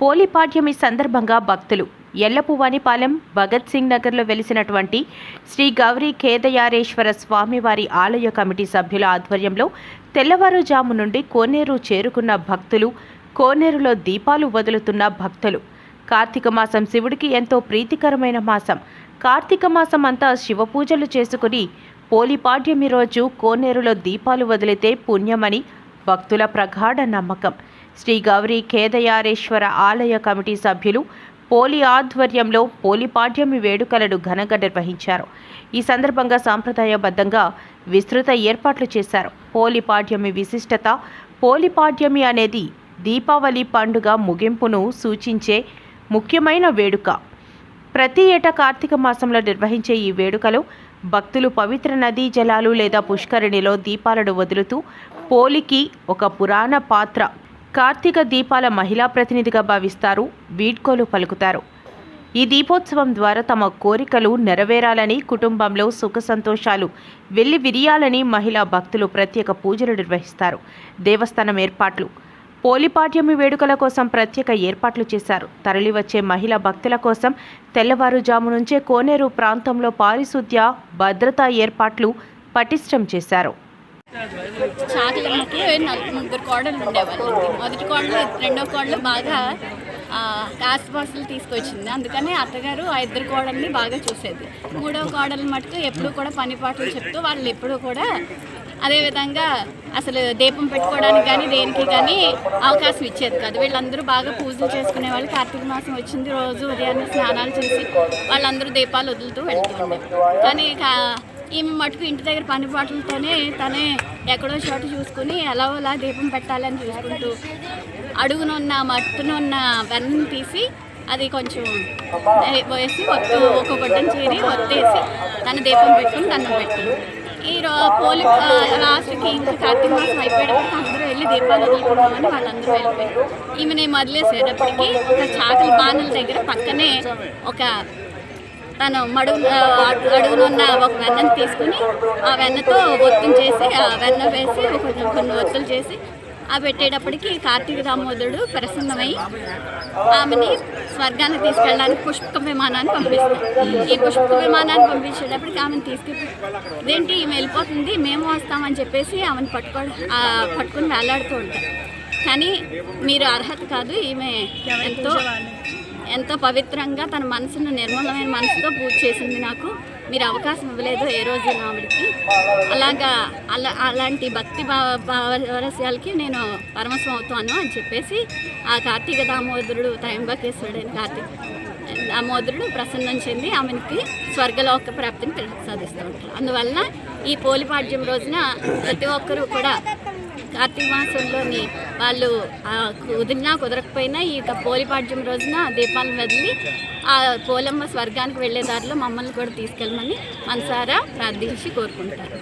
పోలిపాడ్యమి సందర్భంగా భక్తులు ఎల్లపువానిపాలెం భగత్ సింగ్ నగర్లో వెలిసినటువంటి శ్రీ గౌరీ కేదయారేశ్వర స్వామివారి ఆలయ కమిటీ సభ్యుల ఆధ్వర్యంలో తెల్లవారుజాము నుండి కోనేరు చేరుకున్న భక్తులు కోనేరులో దీపాలు వదులుతున్న భక్తులు. కార్తీక మాసం శివుడికి ఎంతో ప్రీతికరమైన మాసం. కార్తీక మాసం అంతా శివపూజలు చేసుకుని పోలిపాడ్యమి రోజు కోనేరులో దీపాలు వదిలితే పుణ్యమని భక్తుల ప్రగాఢ నమ్మకం. శ్రీ గౌరీ కేదయారేశ్వర ఆలయ కమిటీ సభ్యులు పోలి ఆధ్వర్యంలో పోలిపాడ్యమి వేడుకలను ఘనంగా నిర్వహించారు. ఈ సందర్భంగా సాంప్రదాయబద్ధంగా విస్తృత ఏర్పాట్లు చేశారు. పోలిపాడ్యమి విశిష్టత పోలిపాడ్యమి అనేది దీపావళి పండుగ ముగింపును సూచించే ముఖ్యమైన వేడుక. ప్రతి ఏటా కార్తీక మాసంలో నిర్వహించే ఈ వేడుకలో భక్తులు పవిత్ర నదీ జలాలు లేదా పుష్కరిణిలో దీపాలను వదులుతూ పోలికి ఒక పురాణ పాత్ర కార్తీక దీపాల మహిళా ప్రతినిధిగా భావిస్తారు. వీడ్కోలు పలుకుతారు. ఈ దీపోత్సవం ద్వారా తమ కోరికలు నెరవేరాలని కుటుంబంలో సుఖ సంతోషాలు వెళ్ళి విరియాలని మహిళా భక్తులు ప్రత్యేక పూజలు నిర్వహిస్తారు. దేవస్థానం ఏర్పాట్లు. పోలిపాడ్యమి వేడుకల కోసం ప్రత్యేక ఏర్పాట్లు చేశారు. తరలివచ్చే మహిళా భక్తుల కోసం తెల్లవారుజాము నుంచే కోనేరు ప్రాంతంలో పారిశుద్ధ్య భద్రతా ఏర్పాట్లు పటిష్టం చేశారు. చాకలమ్మకి నలుగురు ముగ్గురు కోడలు ఉండేవాళ్ళు. మొదటి కోడలు రెండో కోడలు బాగా కాస్ట్ బాక్సులు తీసుకొచ్చింది. అందుకని అత్తగారు ఆ ఇద్దరు కోడల్ని బాగా చూసేది. మూడో కోడలు మటుకు ఎప్పుడూ కూడా పని పాటలు చెప్తూ వాళ్ళు ఎప్పుడూ కూడా అదేవిధంగా అసలు దీపం పెట్టుకోవడానికి కానీ దేనికి కానీ అవకాశం ఇచ్చేది కాదు. వీళ్ళందరూ బాగా పూజలు చేసుకునే వాళ్ళు. కార్తీక మాసం వచ్చింది రోజు ఉదయాన్నే స్నానాలు చేసి వాళ్ళందరూ దీపాలు వదులుతూ వెళ్తూ ఉండేది కానీ ఈమె మటుకు ఇంటి దగ్గర పని పాటలతోనే తనే ఎక్కడో చోట చూసుకుని ఎలా అలా దీపం పెట్టాలని చూసుకుంటూ అడుగునున్న మట్టునున్న వెన్నను తీసి అది కొంచెం వేసి ఒత్తు ఒక గుడ్డను చేరి ఒత్తేసి తన దీపం పెట్టుకుని దండం పెట్టింది. ఈ పోలి లాస్ట్కి ఇంకా కార్తీక మాసం అయిపోయేటప్పటికి అందరూ వెళ్ళి దీపాలు వదులుకున్నామని వాళ్ళందరూ వెళ్ళిపోయారు. ఈమె వదిలేసేటప్పటికి ఒక చాకలి బాణల దగ్గర పక్కనే ఒక తను మడుగు అడుగునున్న ఒక వెన్నను తీసుకుని ఆ వెన్నతో ఒత్తులు చేసి ఆ వెన్న వేసి కొంచెం కొన్ని ఒత్తులు చేసి ఆ పెట్టేటప్పటికి కార్తీక దామోదరుడు ప్రసన్నమై ఆమెని స్వర్గానికి తీసుకెళ్ళడానికి పుష్పక విమానాన్ని పంపిస్తాం ఈ పుష్పక విమానాన్ని పంపించేటప్పటికి ఆమెను తీసుకెళ్ళి ఇదేంటి ఈమె వెళ్ళిపోతుంది మేము వస్తామని చెప్పేసి ఆమెను పట్టుకో పట్టుకుని వేలాడుతూ ఉంటాం కానీ మీరు అర్హత కాదు ఈమె ఎంతో ఎంతో పవిత్రంగా తన మనసును నిర్మలమైన మనసుతో పూజ చేసింది నాకు. మీరు అవకాశం ఇవ్వలేదు ఏ రోజు ఆవిడకి. అలాగా అలా అలాంటి భక్తి భావ భావరస్యాలకి నేను పరమశం అవుతాను అని చెప్పేసి ఆ కార్తీక దామోదరుడు త్రయంబకేశ్వరుడైన కార్తీక దామోదరుడు ప్రసన్నం చెంది ఆమెకి స్వర్గలోక ప్రాప్తిని ప్రసాదిస్తూ ఉంటారు. అందువల్ల ఈ పోలిపాడ్యం రోజున ప్రతి ఒక్కరూ కూడా కార్తీక మాసంలోని వాళ్ళు కుదిరినా కుదరకపోయినా ఈ పోలిపాడ్యం రోజున దీపాలను వదిలి ఆ పోలమ్మ స్వర్గానికి వెళ్ళే దారిలో మమ్మల్ని కూడా తీసుకెళ్ళమని మనసారా ప్రార్థించి కోరుకుంటారు.